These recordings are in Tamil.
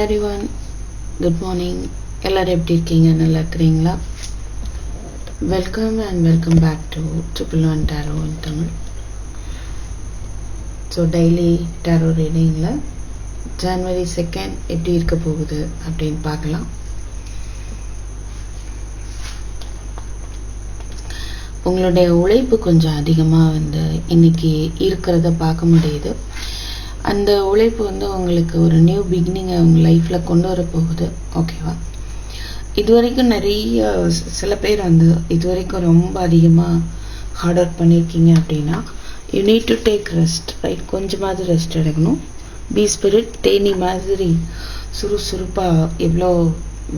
ஹாய் எவ்ரிவன் குட் மார்னிங் எல்லோரும் எப்படி இருக்கீங்க? நல்லா இருக்கிறீங்களா? Welcome and welcome back to triple one tarot in Tamil so daily tarot ரீடிங்கில் January second எப்படி இருக்க போகுது அப்படின்னு பார்க்கலாம். உங்களுடைய உழைப்பு கொஞ்சம் அதிகமாக வந்து இன்றைக்கி இருக்கிறத பார்க்க முடியுது. அந்த உழைப்பு வந்து உங்களுக்கு ஒரு நியூ பிகினிங்கை உங்கள் லைஃப்பில் கொண்டு வர போகுது. ஓகேவா இது வரைக்கும் நிறைய சில பேர் வந்து இது வரைக்கும் ரொம்ப அதிகமாக ஹார்ட் ஒர்க் பண்ணியிருக்கீங்க அப்படின்னா you need to take rest right கொஞ்சமாவது ரெஸ்ட் எடுக்கணும். பி ஸ்பிரிட் தேனி மாதிரி சுறுசுறுப்பாக எவ்வளோ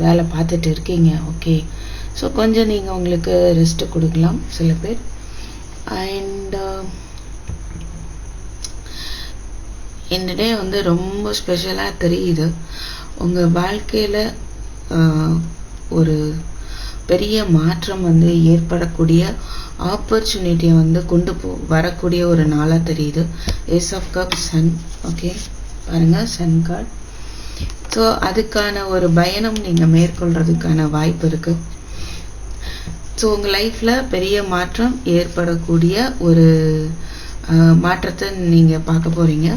வேலை பார்த்துட்டு இருக்கீங்க ஓகே ஸோ கொஞ்சம் நீங்கள் உங்களுக்கு ரெஸ்ட்டு கொடுக்கலாம் சில பேர். அண்ட் இந்த டே வந்து ரொம்ப ஸ்பெஷலாக தெரியுது. உங்கள் வாழ்க்கையில் ஒரு பெரிய மாற்றம் வந்து ஏற்படக்கூடிய ஆப்பர்ச்சுனிட்டியை வந்து கொண்டு போ வரக்கூடிய ஒரு நாளாக தெரியுது. Ace of cup sun okay பாருங்கள் சன் கார்டு ஸோ அதுக்கான ஒரு பயணம் நீங்கள் மேற்கொள்கிறதுக்கான வாய்ப்பு இருக்குது ஸோ உங்கள் லைஃப்பில் பெரிய மாற்றம் ஏற்படக்கூடிய ஒரு மாற்றத்தை நீங்கள் பார்க்க போகிறீங்க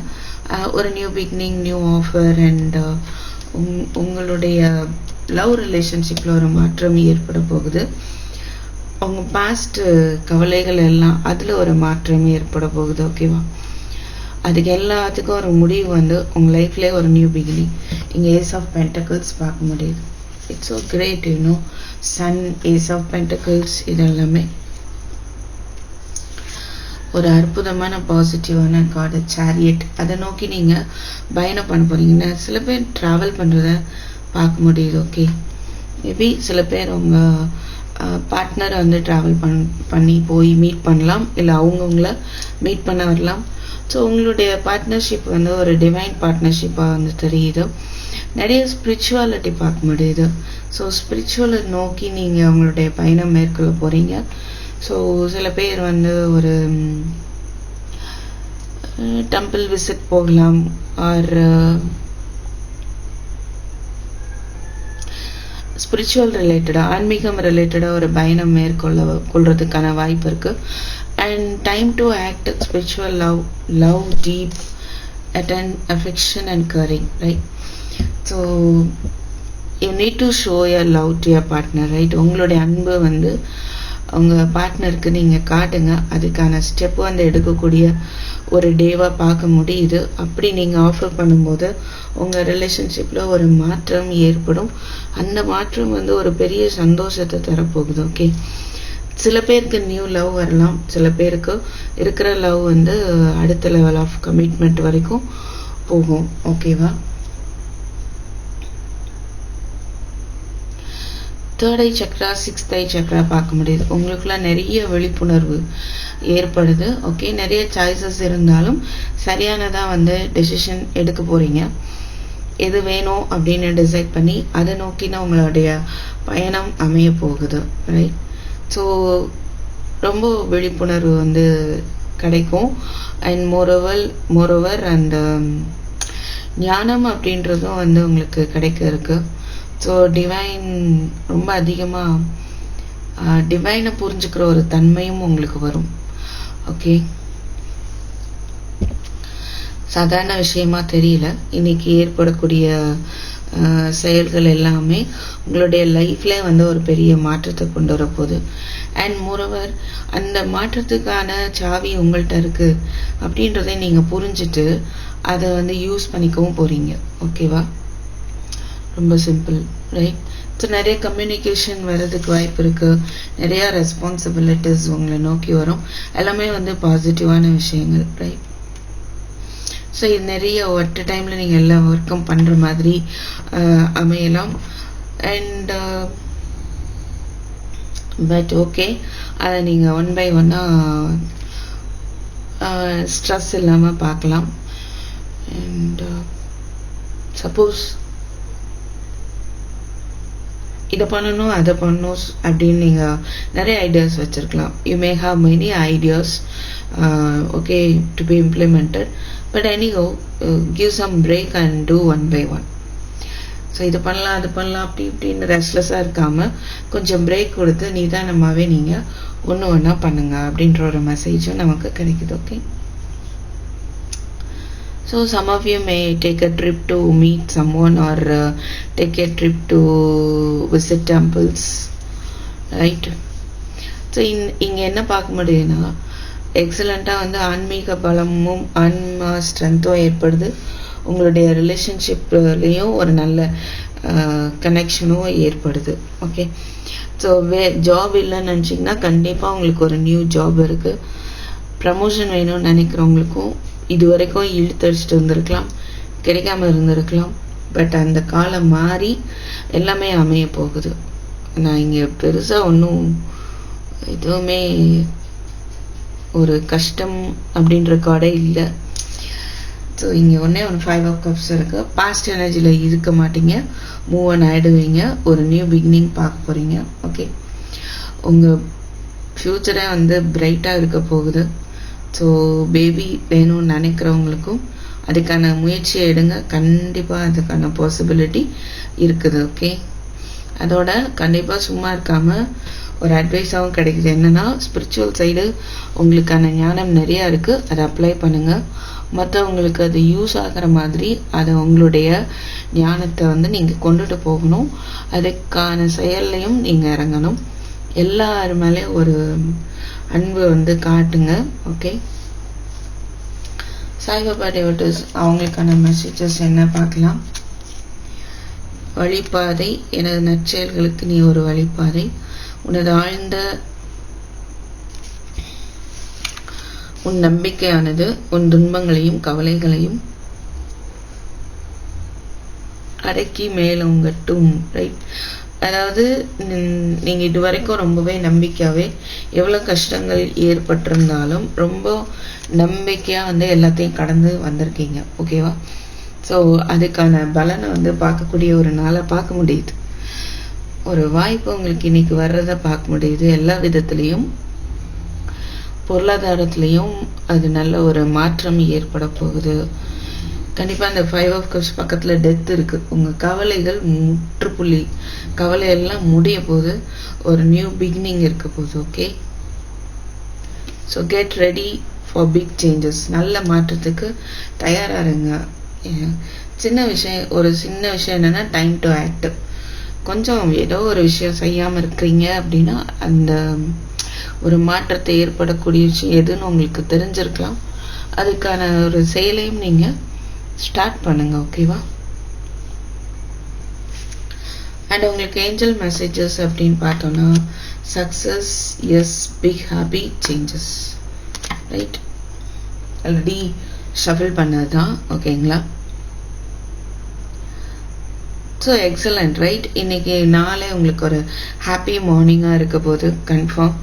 ஒரு new beginning new offer and உங் உங்களுடைய லவ் ரிலேஷன்ஷிப்பில் ஒரு மாற்றம் ஏற்பட போகுது. உங்கள் பாஸ்ட்டு கவலைகள் எல்லாம் அதில் ஒரு மாற்றம் ஏற்பட போகுது ஓகேவா அதுக்கு எல்லாத்துக்கும் ஒரு முடிவு வந்து உங்கள் லைஃப்லேயே ஒரு நியூ பிகினிங் இங்கே ஏஸ் ஆஃப் பென்டக்கிள்ஸ் பார்க்க முடியுது. It's so great you know sun ace of pentacles இதெல்லாமே ஒரு அற்புதமான பாசிட்டிவான கார்டு சேரியட் அதை நோக்கி நீங்கள் பயணம் பண்ண போகிறீங்கன்னா சில பேர் ட்ராவல் பண்ணுறத பார்க்க முடியுது ஓகே மேபி சில பேர் உங்கள் பார்ட்னரை வந்து ட்ராவல் பண் பண்ணி போய் மீட் பண்ணலாம். இல்லை அவங்கவுங்கள மீட் பண்ண வரலாம். ஸோ உங்களுடைய பார்ட்னர்ஷிப் வந்து ஒரு டிவைன் பார்ட்னர்ஷிப்பாக வந்து தெரியுது. நிறைய ஸ்பிரிச்சுவாலிட்டி பார்க்க முடியுது. ஸோ ஸ்பிரிச்சுவலை நோக்கி நீங்கள் உங்களுடைய பயணம் மேற்கொள்ள போகிறீங்க ஸோ சில பேர் வந்து ஒரு டெம்பிள் விசிட் போகலாம் ஆர் ஸ்பிரிச்சுவல் ரிலேட்டடாக ஆன்மீகம் ரிலேட்டடாக ஒரு பயணம் மேற்கொள்ள கொள்றதுக்கான வாய்ப்பு இருக்குது and time to act spiritual love love deep attention affection and caring right so you need to show your love to your partner right உங்களுடைய அன்பு வந்து உங்கள் பார்ட்னருக்கு நீங்கள் காட்டுங்க. அதுக்கான ஸ்டெப் வந்து எடுக்கக்கூடிய ஒரு டேவாக பார்க்க முடியுது. அப்படி நீங்கள் ஆஃபர் பண்ணும்போது உங்கள் ரிலேஷன்ஷிப்பில் ஒரு மாற்றம் ஏற்படும். அந்த மாற்றம் வந்து ஒரு பெரிய சந்தோஷத்தை தரப்போகுது ஓகே சில பேருக்கு நியூ லவ் வரலாம். சில பேருக்கு இருக்கிற லவ் வந்து அடுத்த லெவல் ஆஃப் கமிட்மெண்ட் வரைக்கும் போகும் ஓகேவா third eye chakra sixth eye chakra பார்க்க முடியுது. உங்களுக்குள்ள நிறைய விழிப்புணர்வு ஏற்படுது. ஓகே நிறைய சாய்ஸஸ் இருந்தாலும் சரியானதாக வந்து டெசிஷன் எடுக்க போகிறீங்க எது வேணும் அப்படின்னு டிசைட் பண்ணி அதை நோக்கினா உங்களுடைய பயணம் அமைய போகுது. ரைட் ஸோ ரொம்ப விழிப்புணர்வு வந்து கிடைக்கும். அண்ட் மோரோவர் மோரோவர் அந்த ஞானம் அப்படின்றதும் வந்து உங்களுக்கு கிடைக்க இருக்குது ஸோ டிவைன் ரொம்ப அதிகமாக டிவைனை புரிஞ்சுக்கிற ஒரு தன்மையும் உங்களுக்கு வரும். ஓகே சாதாரண விஷயமா தெரியல. இன்னைக்கு ஏற்படக்கூடிய செயல்கள் எல்லாமே உங்களுடைய லைஃப்ல வந்து ஒரு பெரிய மாற்றத்தை கொண்டு வரப்போகுது. அண்ட் மோரோவர் அந்த மாற்றத்துக்கான சாவி உங்கள்கிட்ட இருக்கு அப்படின்றதை நீங்கள் புரிஞ்சுட்டு அதை வந்து யூஸ் பண்ணிக்கவும் போகிறீங்க ஓகேவா ரொம்ப சிம்பிள் ரைட் ஸோ நிறைய கம்யூனிகேஷன் வர்றதுக்கு வாய்ப்பு இருக்குது நிறையா ரெஸ்பான்சிபிலிட்டிஸ் உங்களை நோக்கி வரும். எல்லாமே வந்து பாசிட்டிவான விஷயங்கள். ரைட் ஸோ இது நிறைய ஒட்ட டைமில் நீங்கள் எல்லா ஒர்க்கும் பண்ணுற மாதிரி அமையலாம். அண்ட் பட் ஓகே அதை நீங்கள் ஒன் பை ஒன்னாக ஸ்ட்ரெஸ் இல்லாமல் பார்க்கலாம். அண்ட் சப்போஸ் இதை பண்ணணும் அதை பண்ணணும் அப்படின்னு நீங்கள் நிறைய ஐடியாஸ் வச்சுருக்கலாம். You may have many ideas okay to be implemented but any give some break and do one by one so இது பண்ணலாம் அது பண்ணலாம் அப்படி இப்படின்னு ரெஸ்ட்லெஸ்ஸாக இருக்காமல் கொஞ்சம் பிரேக் கொடுத்து நிதானமாகவே நீங்கள் ஒன்று ஒன்றா பண்ணுங்க அப்படின்ற ஒரு மெசேஜும் நமக்கு கிடைக்குது okay So some of you may take a trip to meet someone or uh, take a trip to visit temples, right? So in இங்கே என்ன பார்க்க முடியுதுன்னா எக்ஸலண்ட்டாக வந்து ஆன்மீக பலமும் ஆன்மா ஸ்ட்ரென்த்தும் ஏற்படுது. உங்களுடைய ரிலேஷன்ஷிப்லேயும் ஒரு நல்ல கனெக்ஷனும் ஏற்படுது ஓகே ஸோ வே ஜாப் இல்லைன்னு நினச்சிங்கன்னா கண்டிப்பாக உங்களுக்கு ஒரு நியூ ஜாப் இருக்குது ப்ரமோஷன் வேணும்னு நினைக்கிறவங்களுக்கும் இது வரைக்கும் இழுத்தடிச்சிட்டு வந்திருக்கலாம். கிடைக்காம இருந்திருக்கலாம். பட் அந்த காலம் மாறி எல்லாமே அமைய போகுது. நான் இங்கே பெருசாக ஒன்றும் எதுவுமே ஒரு கஷ்டம் அப்படின்ற கார்டே இல்லை. ஸோ இங்கே ஒன்றே ஒன்று ஃபைவ் ஆஃப் கப்ஸ் இருக்குது பாஸ்ட் எனர்ஜியில் இருக்க மாட்டீங்க. மூவ் ஆன் ஆகிடுவீங்க ஒரு நியூ பிகினிங் பார்க்க போகிறீங்க ஓகே உங்கள் ஃப்யூச்சரே வந்து பிரைட்டாக இருக்க போகுது. ஸோ பேபி வேணும்னு நினைக்கிறவங்களுக்கும் அதுக்கான முயற்சியை எடுங்க. கண்டிப்பாக அதுக்கான பாசிபிலிட்டி இருக்குது ஓகே அதோட கண்டிப்பாக சும்மா இருக்காமல் ஒரு அட்வைஸாகவும் கிடைக்குது. என்னென்னா ஸ்பிரிச்சுவல் சைடு உங்களுக்கான ஞானம் நிறையா இருக்குது அதை அப்ளை பண்ணுங்கள் மற்றவங்களுக்கு அது யூஸ் ஆகிற மாதிரி அதை உங்களுடைய ஞானத்தை வந்து நீங்கள் கொண்டுட்டு போகணும். அதுக்கான செயல்லையும் நீங்கள் இறங்கணும். எல்லார் மேலேயும் ஒரு அன்பு வந்து காட்டுங்க ஓகே சாய்பாபா டேவட்டர்ஸ் அவங்களுக்கான மெசேஜஸ் என்ன பார்க்கலாம்? வழிபாதை எனது நற்செயல்களுக்கு நீ ஒரு வழிபாதை உனது ஆழ்ந்த உன் நம்பிக்கையானது உன் துன்பங்களையும் கவலைகளையும் அடக்கி மேலோங்கட்டும். ரைட் அதாவது நீங்கள் இது வரைக்கும் ரொம்பவே நம்பிக்கையாகவே எவ்வளோ கஷ்டங்கள் ஏற்பட்டிருந்தாலும் ரொம்ப நம்பிக்கையாக வந்து எல்லாத்தையும் கடந்து வந்திருக்கீங்க. ஓகேவா ஸோ அதுக்கான பலனை வந்து பார்க்கக்கூடிய ஒரு நாளை பார்க்க முடியுது. ஒரு வாய்ப்பு உங்களுக்கு இன்றைக்கி வர்றதை பார்க்க முடியுது. எல்லா விதத்துலேயும் பொருளாதாரத்துலேயும் அது நல்ல ஒரு மாற்றம் ஏற்பட போகுது. கண்டிப்பாக அந்த ஃபைவ் ஆஃப் கப்ஸ் பக்கத்தில் டெத் இருக்குது உங்கள் கவலைகள் முற்றுப்புள்ளி. கவலையெல்லாம் முடிய போது ஒரு நியூ பிகினிங் இருக்க போகுது okay so get ready for big changes நல்ல மாற்றத்துக்கு தயாராக இருங்க. சின்ன விஷயம் ஒரு சின்ன விஷயம் என்னென்னா டைம் டு ஆக்ட் கொஞ்சம் ஏதோ ஒரு விஷயம் செய்யாமல் இருக்கிறீங்க அப்படின்னா அந்த ஒரு மாற்றத்தை ஏற்படக்கூடிய விஷயம் எதுன்னு உங்களுக்கு தெரிஞ்சிருக்கலாம். அதுக்கான ஒரு செயலையும் நீங்கள் ஸ்டார்ட் பண்ணுங்கள் ஓகேவா அண்ட் உங்களுக்கு ஏஞ்சல் மெசேஜஸ் அப்படின்னு பார்த்தோன்னா success is big happy changes right already shuffle பண்ணது தான் ஓகேங்களா ஸோ எக்ஸலண்ட் ரைட் இன்னைக்கு நாளே உங்களுக்கு ஒரு ஹாப்பி மார்னிங்காக இருக்க போது கன்ஃபார்ம்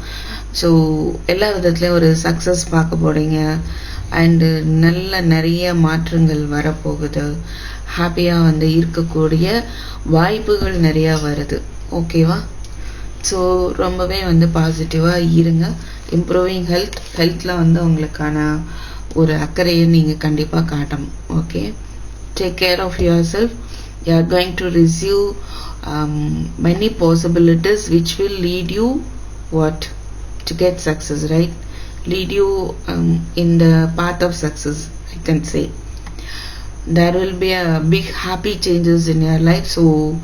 ஸோ எல்லா விதத்துலேயும் ஒரு சக்ஸஸ் பார்க்க போகிறீங்க அண்டு நல்ல நிறைய மாற்றங்கள் வரப்போகுது. ஹாப்பியாக வந்து இருக்கக்கூடிய வாய்ப்புகள் நிறையா வருது. ஓகேவா ஸோ ரொம்பவே வந்து பாசிட்டிவாக இருங்க. இம்ப்ரூவிங் ஹெல்த் ஹெல்த்தில் வந்து உங்களுக்கான ஒரு அக்கறையை நீங்கள் கண்டிப்பாக காட்டணும். Okay take care of yourself you are going to receive um, many possibilities which will lead you what? To get success right? Lead you um, in the path of success i can say. There will be a big happy changes in your life so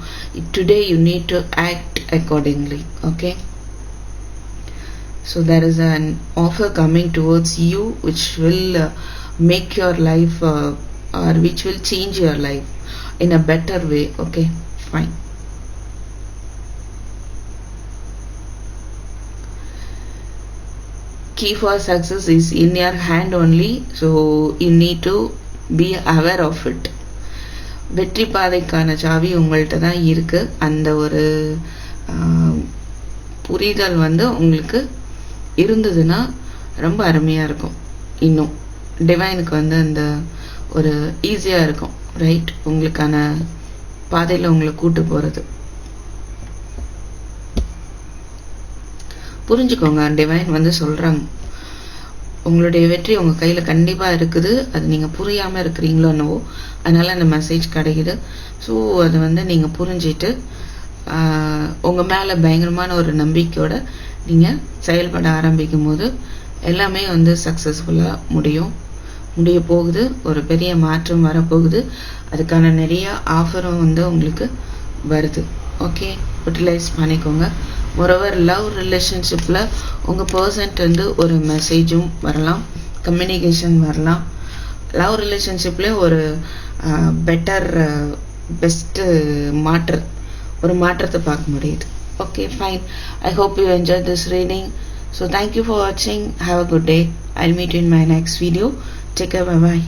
today you need to act accordingly okay? So there is an offer coming towards you which will uh, make your life uh, or which will change your life in a better way okay fine key for success is in your hand only so you need to be aware of it வெற்றி பாதைக்கான சாவி உங்கள்கிட்ட தான் இருக்கு அந்த ஒரு புரிதல் வந்து உங்களுக்கு இருந்ததுன்னா ரொம்ப அருமையாக இருக்கும் இன்னும் டிவைனுக்கு வந்து அந்த ஒரு ஈஸியாக இருக்கும். ரைட் உங்களுக்கான பாதையில் உங்களை கூட்டு போகிறது புரிஞ்சுக்கோங்க டிவைன் வந்து சொல்கிறாங்க உங்களுடைய வெற்றி உங்கள் கையில் கண்டிப்பாக இருக்குது. அது நீங்கள் புரியாமல் இருக்கிறீங்களோ என்னவோ அதனால் அந்த மெசேஜ் கிடைக்குது. ஸோ அதை வந்து நீங்கள் புரிஞ்சிட்டு உங்கள் மேலே பயங்கரமான ஒரு நம்பிக்கையோடு நீங்கள் செயல்பட ஆரம்பிக்கும் போது எல்லாமே வந்து சக்ஸஸ்ஃபுல்லாக முடியும். முடிய போகுது ஒரு பெரிய மாற்றம் வரப்போகுது. அதுக்கான நிறைய ஆஃபரும் வந்து உங்களுக்கு வருது. ஓகே யூட்டிலைஸ் பண்ணிக்கோங்க. மொரோவர் லவ் ரிலேஷன்ஷிப்பில் உங்கள் பர்சன்ட் வந்து ஒரு மெசேஜும் வரலாம். கம்யூனிகேஷன் வரலாம். லவ் ரிலேஷன்ஷிப்லேயே ஒரு பெட்டர் பெஸ்ட்டு மாற்று ஒரு மாற்றத்தை பார்க்க முடியுது. Okay fine I hope you enjoy this reading so thank you for வாட்சிங் have a good day I meet in my next video take bye bye